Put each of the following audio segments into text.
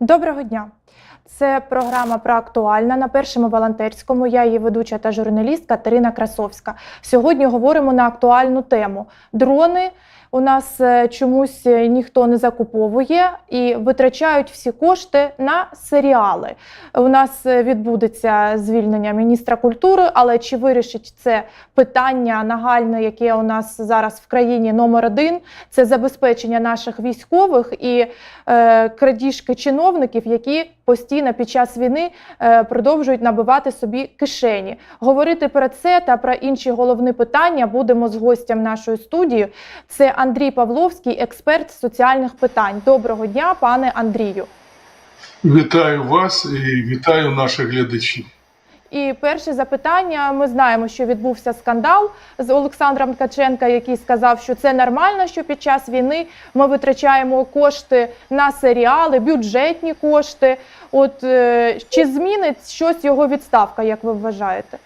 Доброго дня. Це програма про актуальне на першому волонтерському. Я її ведуча та журналіст Катерина Красовська. Сьогодні говоримо на актуальну тему. Дрони у нас е, чомусь е, ніхто не закуповує і витрачають всі кошти на серіали. У нас е, відбудеться звільнення міністра культури, але чи вирішить це питання нагальне, яке у нас зараз в країні номер один? Це забезпечення наших військових і е, крадіжки чиновників, які постійно під час війни е, продовжують набивати собі кишені. Говорити про це та про інші головні питання будемо з гостям нашої студії. Це Андрій Павловський, експерт з соціальних питань. Доброго дня, пане Андрію. Вітаю вас і вітаю наших глядачів. І перше запитання: ми знаємо, що відбувся скандал з Олександром Ткаченка, який сказав, що це нормально, що під час війни ми витрачаємо кошти на серіали, бюджетні кошти. От е, чи змінить щось його відставка, як ви вважаєте?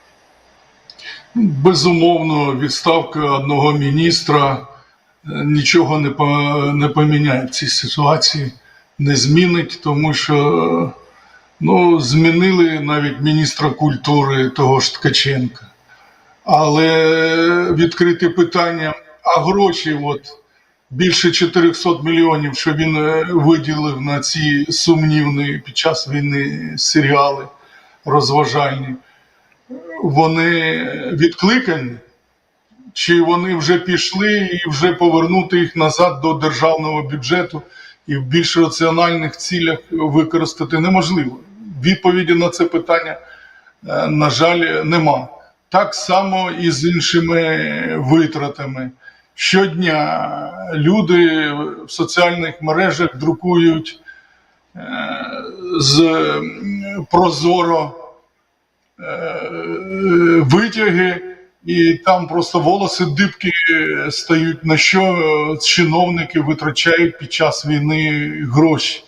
Безумовно, відставка одного міністра е, нічого не поміняє в цій ситуації, не змінить, тому що ну, змінили навіть міністра культури того ж Ткаченка. Але відкрите питання, а гроші, от більше 400 мільйонів, що він е, виділив на ці сумнівні під час війни серіали розважальні, вони відкликані, чи вони вже пішли і вже повернути їх назад до державного бюджету і в більш раціональних цілях використати неможливо. Відповіді на це питання, е, на жаль, нема. Так само і з іншими витратами. Щодня люди в соціальних мережах друкують е, з прозоро е, витяги, і там просто волоси дибки стають, на що чиновники витрачають під час війни гроші.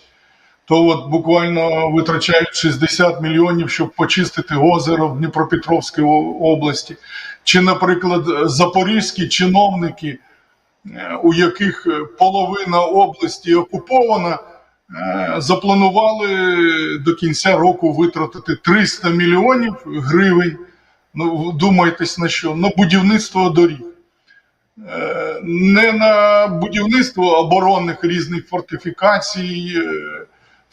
То от буквально витрачають 60 мільйонів, щоб почистити озеро в Дніпропетровській області. Чи, наприклад, запорізькі чиновники, е, у яких половина області окупована, е, запланували до кінця року витратити 300 мільйонів гривень. Ну, думайтесь на що? На будівництво доріг. Е, Не на будівництво оборонних різних фортифікацій, е,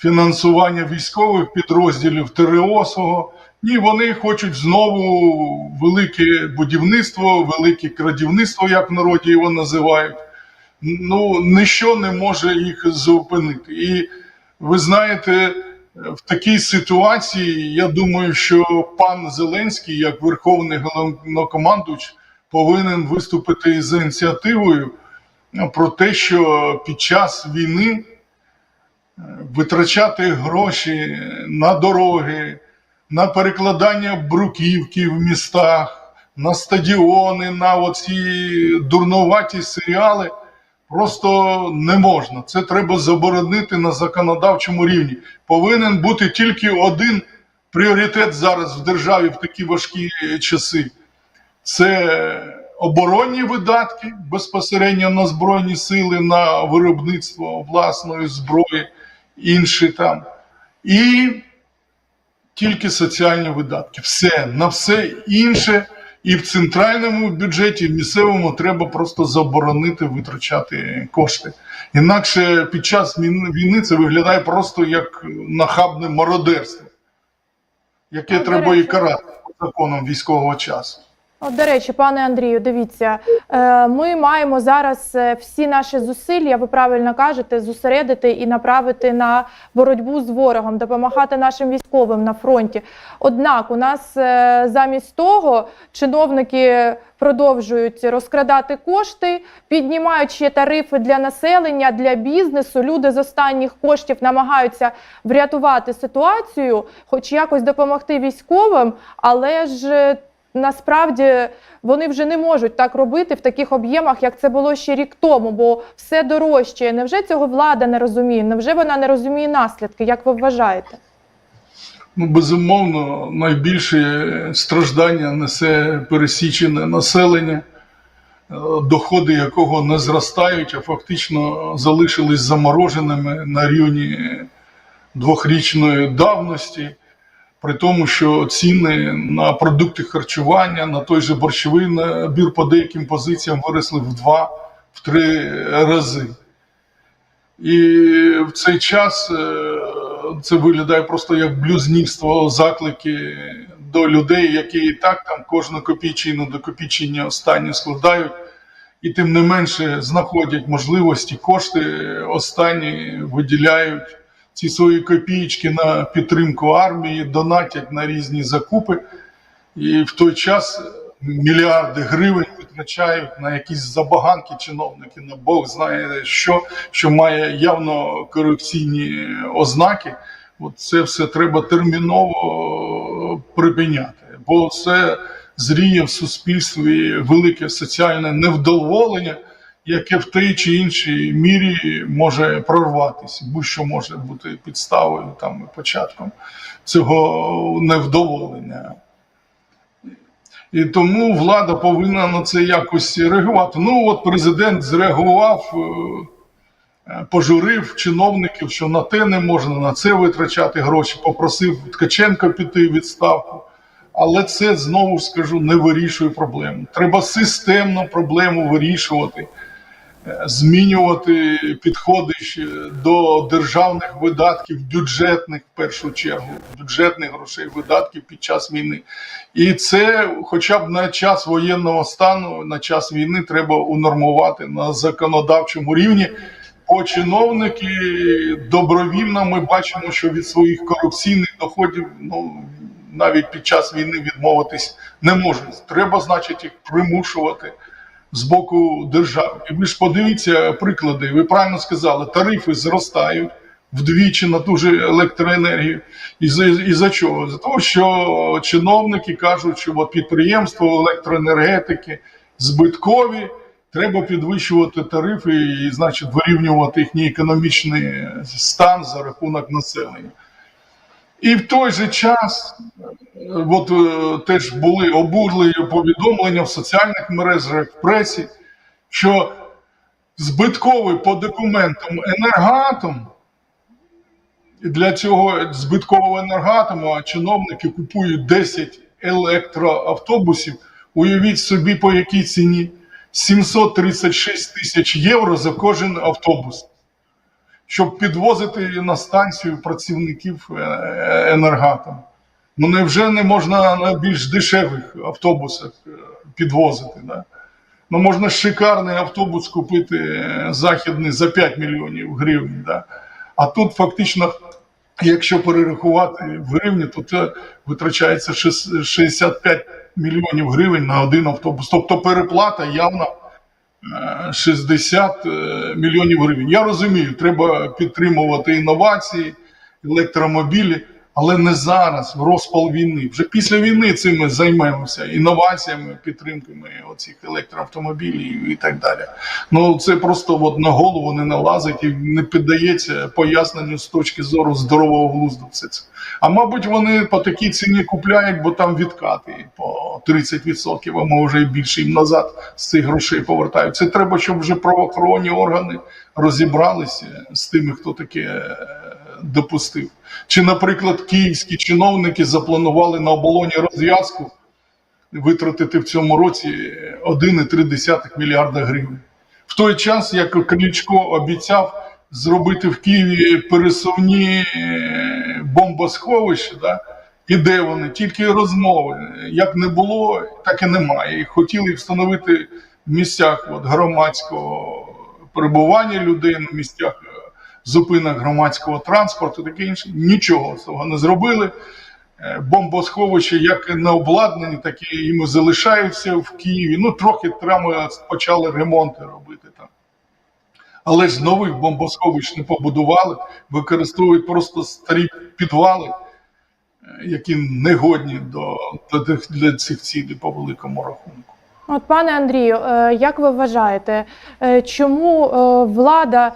фінансування військових підрозділів ТРО-свого. Ні, вони хочуть знову велике будівництво, велике крадівництво, як в народі його називають. Ну, ніщо не може їх зупинити. І ви знаєте, в такій ситуації я думаю, що пан Зеленський, як верховний головнокомандуючий, повинен виступити з ініціативою про те, що під час війни витрачати гроші на дороги, на перекладання бруківки в містах, на стадіони, на оці дурнуваті серіали. Просто не можна. Це треба заборонити на законодавчому рівні. Повинен бути тільки один пріоритет зараз в державі в такі важкі часи. Це оборонні видатки безпосередньо на Збройні сили, на виробництво власної зброї, інші там. І тільки соціальні видатки. Все, на все інше. І в центральному бюджеті, і в місцевому треба просто заборонити витрачати кошти. Інакше під час війни- це виглядає просто як нахабне мародерство, яке треба і карати по законам військового часу. От, до речі, пане Андрію, дивіться, е, ми маємо зараз е, всі наші зусилля, ви правильно кажете, зосередити і направити на боротьбу з ворогом, допомагати нашим військовим на фронті. Однак, у нас е, замість того чиновники продовжують розкрадати кошти, піднімають ще тарифи для населення, для бізнесу. Люди з останніх коштів намагаються врятувати ситуацію, хоч якось допомогти військовим, але ж. Насправді вони вже не можуть так робити в таких об'ємах, як це було ще рік тому, бо все дорожче. Невже цього влада не розуміє? Невже вона не розуміє наслідки? Як ви вважаєте? Ну, безумовно, найбільше страждання несе пересічене населення, доходи якого не зростають, а фактично залишились замороженими на рівні двохрічної давності, при тому, що ціни на продукти харчування, на той же борщовий набір по деяким позиціям виросли в два, в три рази. І в цей час е, це виглядає просто як блюзнірство, заклики до людей, які і так там кожну копійчину до копійчини останню складають, і тим не менше знаходять можливості, кошти останні виділяють ці свої копійки на підтримку армії, донатять на різні закупи. І в той час мільярди гривень витрачають на якісь забаганки чиновники, на Бог знає що, що має явно корупційні ознаки. От це все треба терміново припиняти, бо це зріє в суспільстві велике соціальне невдоволення, яке в тій чи іншій мірі може прорватися, будь-що може бути підставою там початком цього невдоволення. І тому влада повинна на це якось реагувати. Ну, от президент зреагував, е, пожурив чиновників, що на те не можна, на це витрачати гроші, попросив Ткаченка піти в відставку. Але це знову скажу не вирішує проблему. Треба системно проблему вирішувати, змінювати підходи до державних видатків, бюджетних в першу чергу, бюджетних грошей, видатків під час війни. І це, хоча б на час воєнного стану, на час війни, треба унормувати на законодавчому рівні. Бо чиновники добровільно ми бачимо, що від своїх корупційних доходів ну навіть під час війни відмовитись не можуть. Треба, значить, їх примушувати з боку держави. Ви ж подивіться приклади. Ви правильно сказали, тарифи зростають вдвічі на ту же електроенергію. І за, і за чого? За того, що чиновники кажуть, що от підприємства електроенергетики збиткові. Треба підвищувати тарифи і, значить, вирівнювати їхній економічний стан за рахунок населення. І в той же час, е, от е, теж були обурливі повідомлення в соціальних мережах, в пресі, що збитковий по документам енергоатом, для цього збиткового енергоатому чиновники купують 10 електроавтобусів. Уявіть собі, по якій ціні 736 тисяч євро за кожен автобус щоб підвозити на станцію працівників е, енергатом. Ну невже не можна на більш дешевих автобусах е, підвозити? Да? Ну можна шикарний автобус купити е, західний за 5 мільйонів гривень. Да? А тут фактично, якщо перерахувати в гривні, то це витрачається 65 мільйонів гривень на один автобус. Тобто переплата явно. 60 мільйонів гривень. Я розумію, треба підтримувати інновації, електромобілі, але не зараз, в розпал війни. Вже після війни цим ми займемося інноваціями, підтримками оцих електроавтомобілів і так далі. Ну це просто от на голову не налазить і не піддається поясненню з точки зору здорового глузду. Все це. А мабуть, вони по такій ціні купляють, бо там відкати по 30%, а може і більше їм назад з цих грошей повертають. Це треба, щоб вже правоохоронні органи розібралися з тими, хто таке е, допустив. Чи, наприклад, київські чиновники запланували на оболоні розв'язку витратити в цьому році 1,3 мільярда гривень. В той час, як Кличко обіцяв зробити в Києві пересувні бомбосховища, да? і де вони? Тільки розмови. Як не було, так і немає. І хотіли встановити в місцях от, громадського перебування людей, на місцях зупинок громадського транспорту, таке інше. Нічого з того не зробили. Бомбосховища як не обладнані, так і йому залишаються в Києві. Ну, трохи треба почали ремонти робити там. Але ж нових бомбосховищ не побудували, використовують просто старі підвали, які негодні до, до для цих цілей по великому рахунку. От, пане Андрію, е, як ви вважаєте, е, чому е, влада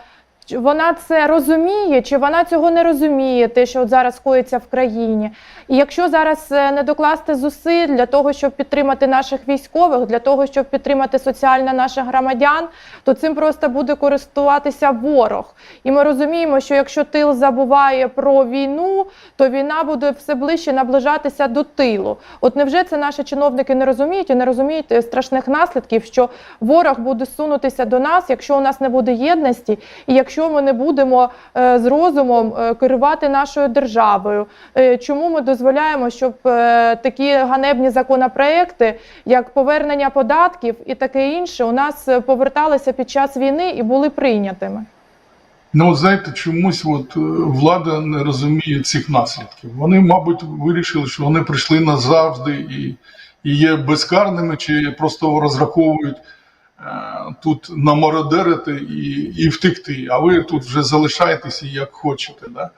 вона це розуміє, чи вона цього не розуміє, те, що от зараз коїться в країні? І якщо зараз е, не докласти зусиль для того, щоб підтримати наших військових, для того, щоб підтримати соціально наших громадян, то цим просто буде користуватися ворог. І ми розуміємо, що якщо тил забуває про війну, то війна буде все ближче наближатися до тилу. От невже це наші чиновники не розуміють і не розуміють е, страшних наслідків, що ворог буде сунутися до нас, якщо у нас не буде єдності, і якщо ми не будемо е, з розумом е, керувати нашою державою. Е, Чому ми дозволяємо, щоб такі ганебні законопроекти, як повернення податків і таке інше, у нас поверталися під час війни і були прийнятими? Ну, знаєте, чомусь от влада не розуміє цих наслідків. Вони, мабуть, вирішили, що вони прийшли назавжди і, і є безкарними, чи просто розраховують тут намародерити і, і втекти. А ви тут вже залишаєтеся як хочете. Да?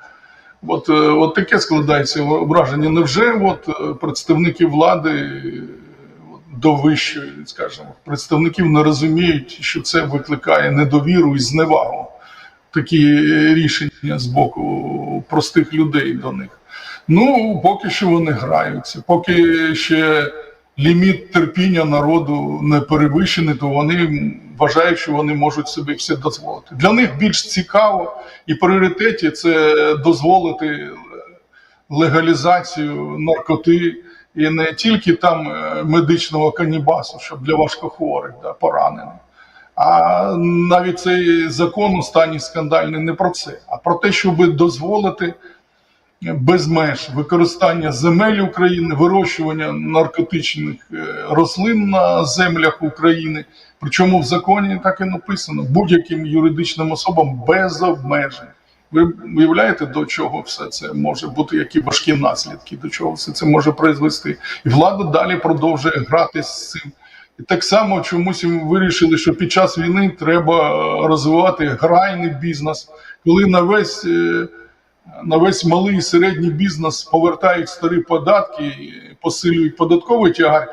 От, е, от таке складається враження. Невже от е, представники влади е, до вищої, скажімо, представників не розуміють, що це викликає недовіру і зневагу? такі рішення з боку простих людей до них. Ну, поки що вони граються, поки ще ліміт терпіння народу не перевищений, то вони вважають, що вони можуть собі все дозволити. Для них більш цікаво і пріоритеті це дозволити легалізацію наркоти і не тільки там е, медичного канібасу, щоб для важкохворих, да, поранених. А навіть цей закон у скандальний не про це, а про те, щоб дозволити без меж використання земель України, вирощування наркотичних е, рослин на землях України. Причому в законі так і написано будь-яким юридичним особам без обмежень. Ви уявляєте, до чого все це може бути, які важкі наслідки, до чого все це може призвести? І влада далі продовжує грати з цим. І так само чомусь вирішили, що під час війни треба е, розвивати грайний бізнес, коли на весь, е, на весь малий і середній бізнес повертають старі податки, посилюють податковий тягар.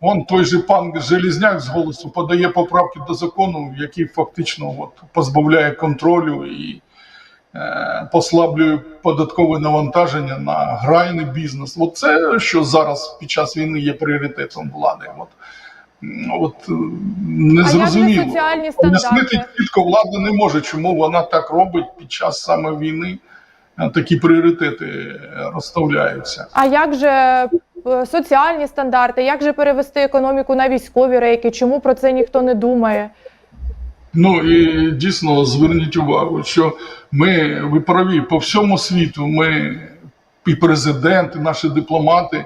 Вон той же пан Желізняк з голосу подає поправки до закону, який фактично от, позбавляє контролю і е, послаблює податкове навантаження на грайний бізнес. От це, що зараз під час війни є пріоритетом влади. От. От е, не зрозуміло. Пояснити чітко влада не може, чому вона так робить під час саме війни. Такі пріоритети розставляються. А як же е, соціальні стандарти? Як же перевести економіку на військові рейки? Чому про це ніхто не думає? Ну і дійсно зверніть увагу, що ми ви праві по всьому світу. Ми і президент, і наші дипломати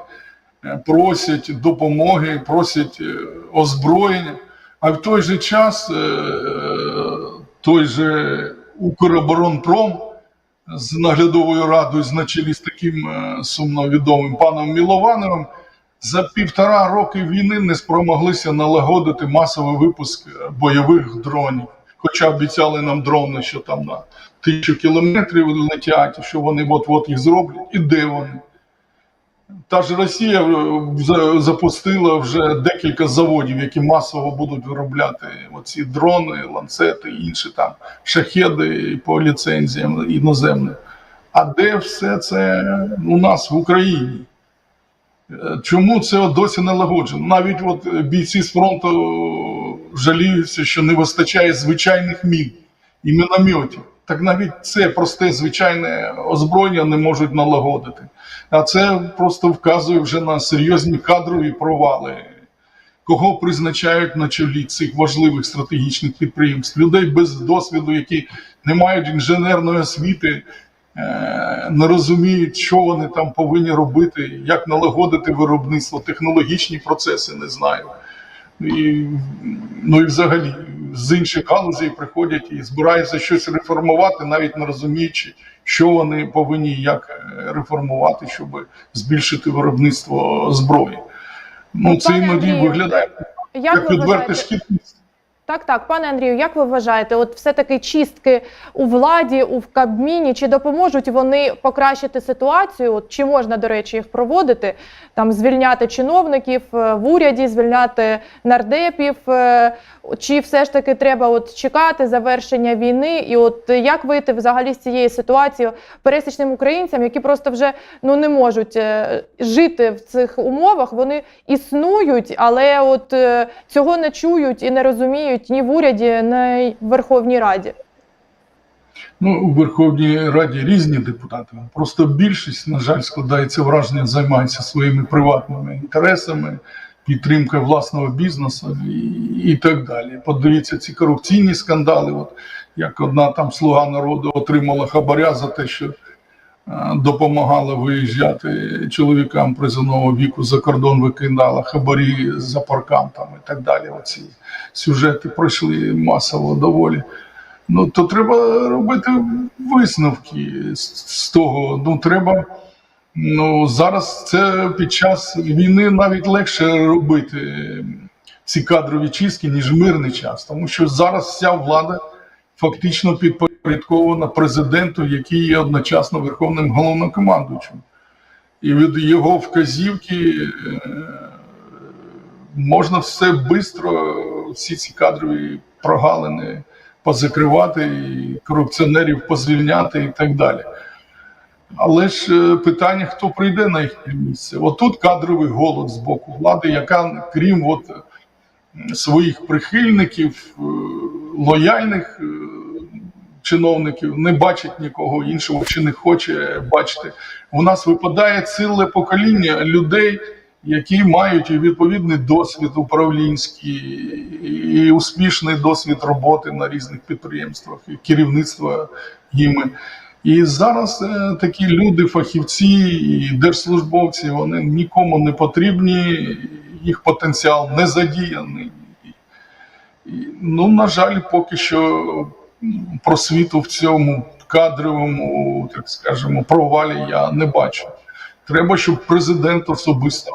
е, просять допомоги, просять е, озброєння. А в той же час той же Укроборонпром з наглядовою радою, на чолі з таким сумновідомим паном Міловановим, за півтора роки війни не спромоглися налагодити масовий випуск е, бойових дронів. Хоча обіцяли нам дрони, що там на тисячу кілометрів летять, що вони от-от їх зроблять. І де вони? Та ж Росія е, запустила вже декілька заводів, які масово будуть виробляти оці дрони, ланцети інші там шахеди по ліцензіям іноземним. А де все це у нас в Україні? Е, Чому це досі налагоджено? Навіть от е, бійці з фронту жаліються, що не вистачає звичайних мін і мінометів. Так навіть це просте звичайне озброєння не можуть налагодити. А це просто вказує вже на серйозні кадрові провали. Кого призначають на чолі цих важливих стратегічних підприємств? Людей без досвіду, які не мають інженерної освіти, е, не розуміють, що вони там повинні робити, як налагодити виробництво, технологічні процеси не знаю. І, ну і взагалі з інших галузей приходять і збираються щось реформувати, навіть не розуміючи, що вони повинні як е, реформувати, щоб збільшити виробництво зброї. Ну, це Пане іноді виглядає Як відверте шкідництво. Так, так, пане Андрію, як ви вважаєте, от все-таки чистки у владі, у в Кабміні, чи допоможуть вони покращити ситуацію? От, чи можна, до речі, їх проводити? Там звільняти чиновників е, в уряді, звільняти нардепів, е, чи все ж таки треба от чекати завершення війни? І от як вийти взагалі з цієї ситуації пересічним українцям, які просто вже ну не можуть е, жити в цих умовах? Вони існують, але от цього не чують і не розуміють ні в уряді, ні в Верховній Раді. Ну, у Верховній Раді різні депутати. Просто більшість, на жаль, складається враження, займається своїми приватними інтересами, підтримкою власного бізнесу і, і так далі. Подивіться ці корупційні скандали. От як одна там слуга народу отримала хабаря за те, що допомагала виїжджати чоловікам призовного віку за кордон, викидала хабарі за паркан там і так далі. Оці сюжети пройшли масово доволі. Ну, то треба робити висновки з того. Ну, треба. Ну, зараз це під час війни навіть легше робити ці кадрові чистки, ніж мирний час. Тому що зараз вся влада фактично підпорядкована президенту, який є одночасно верховним головнокомандуючим. І від його вказівки е, можна все швидко, всі ці кадрові прогалини позакривати, і корупціонерів позвільняти і так далі. Але ж е, питання, хто прийде на їхнє місце. Отут кадровий голод з боку влади, яка, крім от, своїх прихильників, е, лояльних чиновників, не бачить нікого іншого чи не хоче бачити. У нас випадає ціле покоління людей, які мають і відповідний досвід управлінський, і успішний досвід роботи на різних підприємствах, і керівництва їми. І зараз е, такі люди, фахівці і держслужбовці, вони нікому не потрібні, їх потенціал не задіяний. Ну, на жаль, поки що просвіту в цьому кадровому, так скажемо, провалі я не бачу. Треба, щоб президент особисто,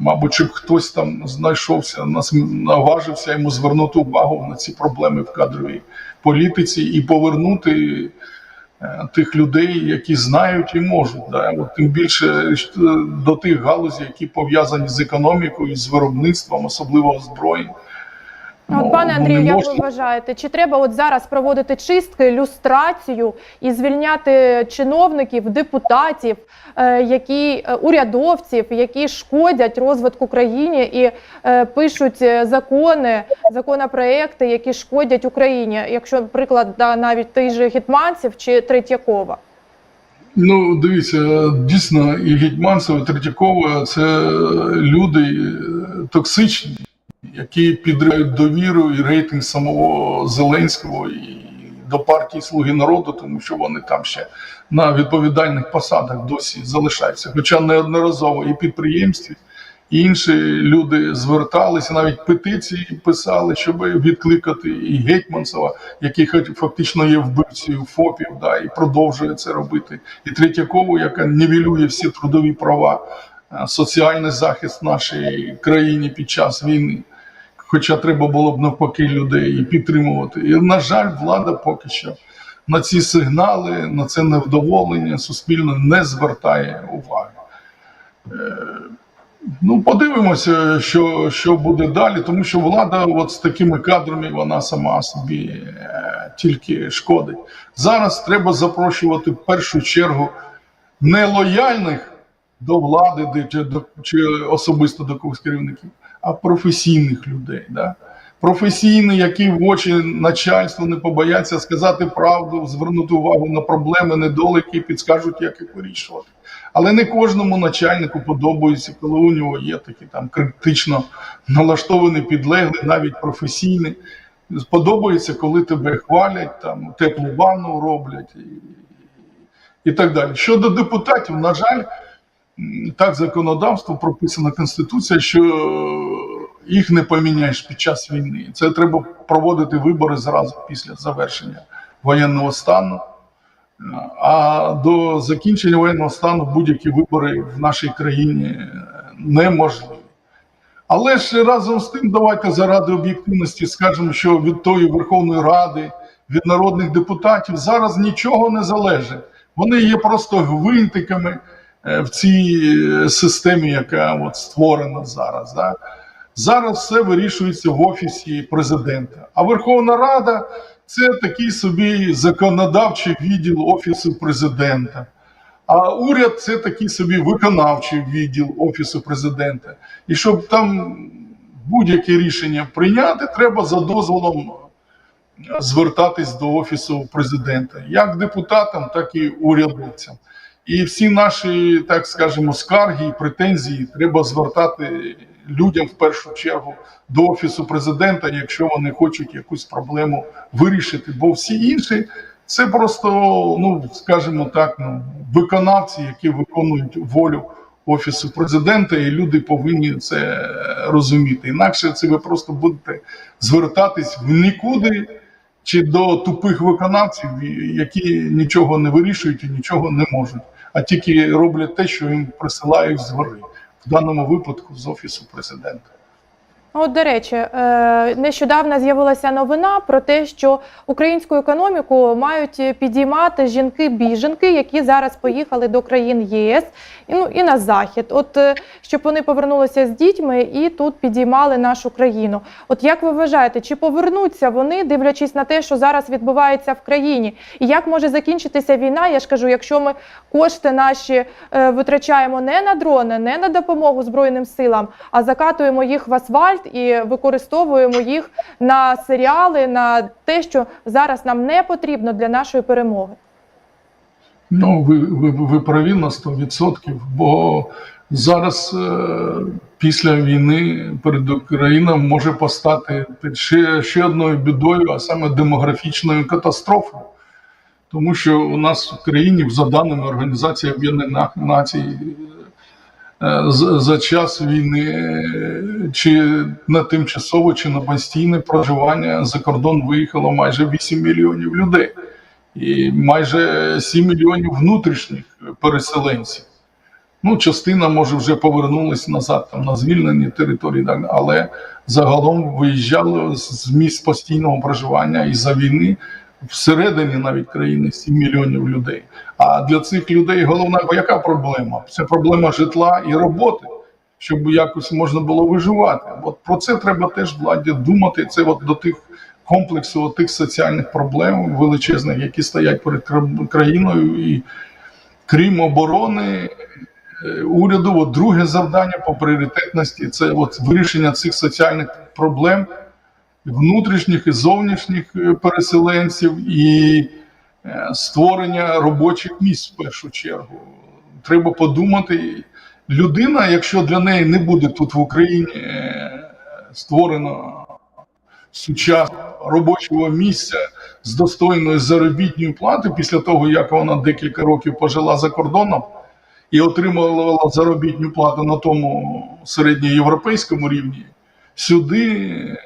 мабуть, щоб хтось там знайшовся, наважився йому звернути увагу на ці проблеми в кадровій політиці і повернути е, тих людей, які знають і можуть. Да? От тим більше е, до тих галузей, які пов'язані з економікою, з виробництвом, особливо озброєнь. А От, Ну, пане ну, Андрію, як можна- ви вважаєте, чи треба от зараз проводити чистки, люстрацію і звільняти чиновників, депутатів, е, які е, урядовців, які шкодять розвитку країні і е, пишуть закони, законопроекти, які шкодять Україні, якщо приклад да, навіть той же Гетманцев чи Третьякова? Ну, дивіться, дійсно, і Гетьманцев, і Третьякова це люди токсичні, які підривають довіру і рейтинг самого Зеленського і до партії Слуги народу, тому що вони там ще на відповідальних посадах досі залишаються. Хоча неодноразово і підприємстві, і інші люди зверталися, навіть петиції писали, щоб відкликати і Гетьманцева, який фактично є вбивцею ФОПів, да, і продовжує це робити. І Третьякову, яка нівелює всі трудові права, соціальний захист в нашій країні під час війни. Хоча треба було б навпаки людей і підтримувати. І, на жаль, влада поки що на ці сигнали, на це невдоволення суспільно не звертає уваги. Е, Ну, подивимося, що, що буде далі, тому що влада от з такими кадрами вона сама собі е, тільки шкодить. Зараз треба запрошувати в першу чергу нелояльних до влади чи, чи особисто до когось керівників, а професійних людей. Да? Професійні, які в очі начальству не побояться сказати правду, звернути увагу на проблеми, недоліки підскажуть, як їх вирішувати. Але не кожному начальнику подобається, коли у нього є такі там критично налаштовані підлеглі, навіть професійні. Подобається, коли тебе хвалять, там теплу ванну роблять і, і так далі. Щодо депутатів, на жаль, так законодавство прописано Конституція, що їх не поміняєш під час війни. Це треба проводити вибори зразу після завершення воєнного стану. А до закінчення воєнного стану будь-які вибори в нашій країні неможливі. Але ж разом з тим, давайте заради об'єктивності скажемо, що від тої Верховної Ради, від народних депутатів зараз нічого не залежить. Вони є просто гвинтиками е, в цій е, системі, яка от створена зараз. Да? Зараз все вирішується в офісі президента. А Верховна Рада це такий собі законодавчий відділ офісу президента. А уряд це такий собі виконавчий відділ офісу президента. І щоб там будь-яке рішення прийняти, треба за дозволом звертатись до офісу президента, як депутатам, так і урядовцям. І всі наші, так скажемо, скарги і претензії треба звертати людям в першу чергу до офісу президента, якщо вони хочуть якусь проблему вирішити. Бо всі інші це просто, ну скажімо так, ну виконавці, які виконують волю офісу президента, і люди повинні це розуміти. Інакше це ви просто будете звертатись в нікуди чи до тупих виконавців, які нічого не вирішують і нічого не можуть, а тільки роблять те, що їм присилають згори, в даному випадку з офісу президента. От, до речі, е, нещодавно з'явилася новина про те, що українську економіку мають підіймати жінки-біженки, які зараз поїхали до країн ЄС і, ну, і на захід. От е, щоб вони повернулися з дітьми і тут підіймали нашу країну. От як ви вважаєте, чи повернуться вони, дивлячись на те, що зараз відбувається в країні? І як може закінчитися війна? Я ж кажу, якщо ми кошти наші е, витрачаємо не на дрони, не на допомогу Збройним силам, а закатуємо їх в асфальт і використовуємо їх на серіали, на те, що зараз нам не потрібно для нашої перемоги. Ну, ви, ви, ви праві на 100%, бо зараз е, після війни перед Україною може постати ще, ще одною бідою, а саме демографічною катастрофою. Тому що у нас в країні, за даними Організації Об'єднаних Націй, за, за час війни е, чи на тимчасове, чи на постійне проживання за кордон виїхало майже 8 мільйонів людей і майже 7 мільйонів внутрішніх переселенців. Ну, частина може вже повернулася назад там, на звільнені території, так, але загалом виїжджали з місць постійного проживання і за війни всередині навіть країни 7 мільйонів людей. А для цих людей головна яка проблема? Це проблема житла і роботи, щоб якось можна було виживати. От про це треба теж владі думати. Це от до тих комплексу тих соціальних проблем величезних, які стоять перед країною, і крім оборони. е, Уряду от друге завдання по пріоритетності це от вирішення цих соціальних проблем внутрішніх і зовнішніх е, переселенців і е, створення робочих місць в першу чергу. Треба подумати, людина, якщо для неї не буде тут в Україні е, створено сучасного робочого місця з достойною заробітною платою після того, як вона декілька років пожила за кордоном і отримувала заробітну плату на тому середньоєвропейському рівні, сюди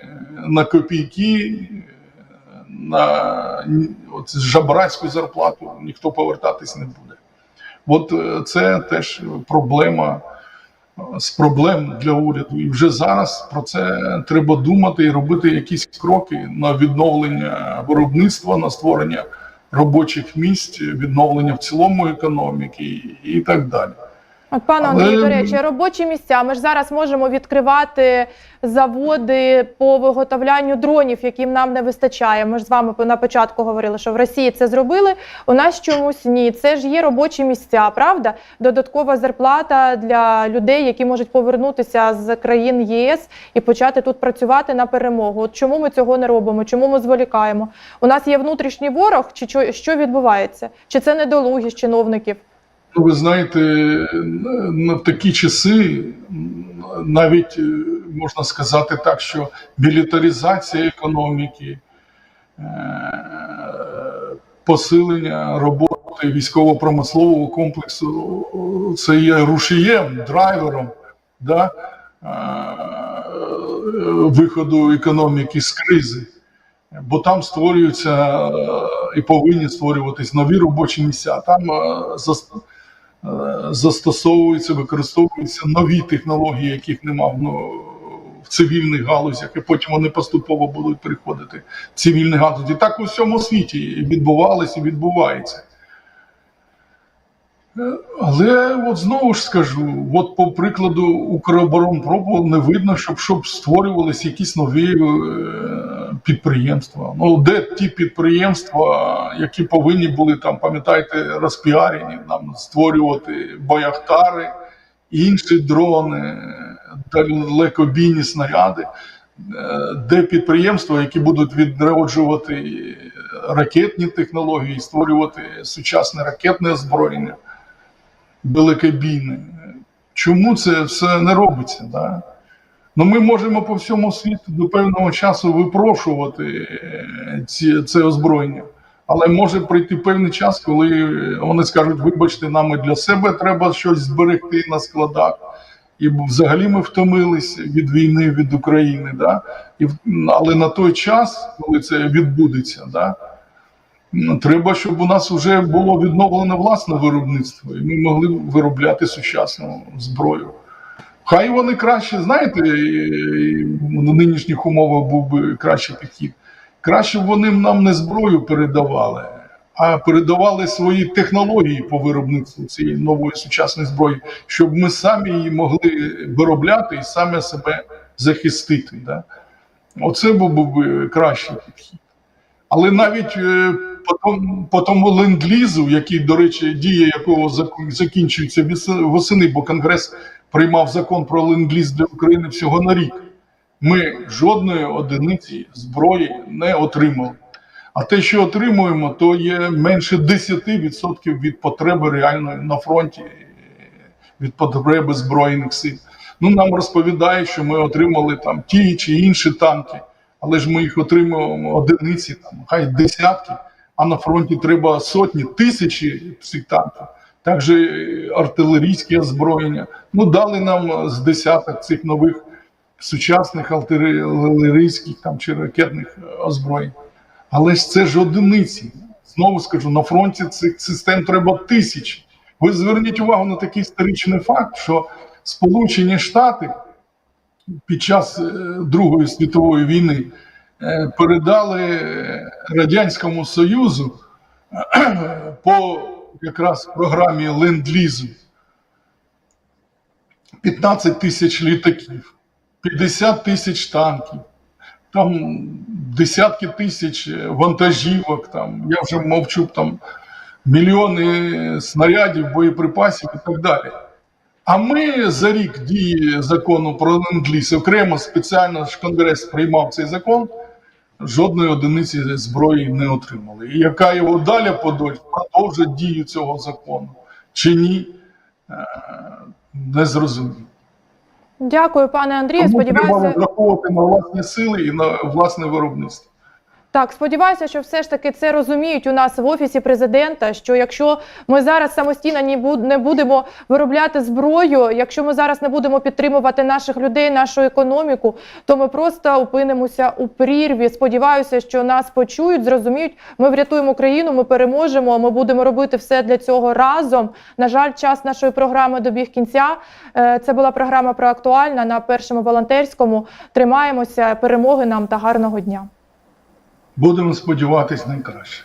на копійки, на от, жабрацьку зарплату ніхто повертатись не буде. От е, це теж проблема е, з проблем для уряду. І вже зараз про це треба думати і робити якісь кроки на відновлення виробництва, на створення робочих місць, відновлення в цілому економіки і так далі. От, пане Але- до речі, робочі місця. Ми ж зараз можемо відкривати заводи по виготовлянню дронів, яким нам не вистачає. Ми ж з вами на початку говорили, що в Росії це зробили. У нас чомусь ні. Це ж є робочі місця, правда? Додаткова зарплата для людей, які можуть повернутися з країн ЄС і почати тут працювати на перемогу. От чому ми цього не робимо? Чому ми зволікаємо? У нас є внутрішній ворог, чи що відбувається? Чи це недолугість чиновників? Ну, ви знаєте, на- на в такі часи навіть е, можна сказати так, що мілітаризація економіки, е, посилення роботи військово-промислового комплексу це є рушієм, драйвером да, е, виходу економіки з кризи. Бо там створюються і повинні створюватись нові робочі місця. Там застосовуються, використовуються нові технології, яких нема в, ну, в цивільних галузях, і потім вони поступово будуть приходити в цивільні галузі. Так у всьому світі відбувалося і відбувається. Але от знову ж скажу, от по прикладу Укроборонпропу не видно, щоб, щоб створювалися якісь нові е, підприємства. Ну, де ті підприємства, які повинні були там, пам'ятаєте, розпіарені, нам створювати бояхтари, інші дрони, далекобійні снаряди, е, де підприємства, які будуть відроджувати ракетні технології, створювати сучасне ракетне озброєння далекобійне. Чому це все не робиться? Да? Ну, ми можемо по всьому світу до певного часу випрошувати е, ці, це озброєння. Але може прийти певний час, коли вони скажуть, вибачте, нам і для себе треба щось зберегти на складах. І взагалі ми втомилися від війни, від України. Да? І, але на той час, коли це відбудеться, да? Ну, Треба, щоб у нас вже було відновлене власне виробництво, і ми могли виробляти сучасну зброю. Хай вони краще, знаєте, і нинішніх умовах був би кращий підхід. Краще б вони нам не зброю передавали, а передавали свої технології по виробництву цієї нової сучасної зброї, щоб ми самі її могли виробляти і самі себе захистити. Да? Оце був би кращий підхід. Але навіть е, по тому, ленд-лізу, який, до речі, дія якого зак- закінчується восени, бо Конгрес приймав закон про ленд-ліз для України всього на рік. Ми жодної одиниці зброї не отримали. А те, що отримуємо, то є менше 10% від потреби реальної на фронті, від потреби Збройних сил. Ну, нам розповідають, що ми отримали там ті чи інші танки, але ж ми їх отримуємо одиниці, там, хай десятки, а на фронті треба сотні, тисячі цих танків. Також артилерійське озброєння. Ну, дали нам з десяток цих нових сучасних артилерійських там, чи ракетних озброєнь. Але ж це ж одиниці. Знову скажу, на фронті цих систем треба тисячі. Ви зверніть увагу на такий історичний факт, що Сполучені Штати під час е, Другої світової війни передали е, Радянському Союзу е, по якраз програмі ленд-лізу 15 тисяч літаків, 50 тисяч танків, там десятки тисяч е, вантажівок, там, я вже мовчу, там мільйони снарядів, боєприпасів і так далі. А ми за рік дії закону про ленд-ліз, окремо спеціально ж Конгрес приймав цей закон, жодної одиниці зброї не отримали. І яка його далі подоль продовжить дію цього закону чи ні, е, не зрозуміло. Дякую, пане Андрію. Сподіваюся, треба враховувати на власні сили і на власне виробництво. Так, сподіваюся, що все ж таки це розуміють у нас в офісі президента. Що якщо ми зараз самостійно не будемо виробляти зброю, якщо ми зараз не будемо підтримувати наших людей, нашу економіку, то ми просто опинимося у прірві. Сподіваюся, що нас почують, зрозуміють. Ми врятуємо країну, ми переможемо. Ми будемо робити все для цього разом. На жаль, час нашої програми добіг кінця. Е, Це була програма про актуальна на першому волонтерському. Тримаємося, перемоги нам та гарного дня. Будемо сподіватись найкраще.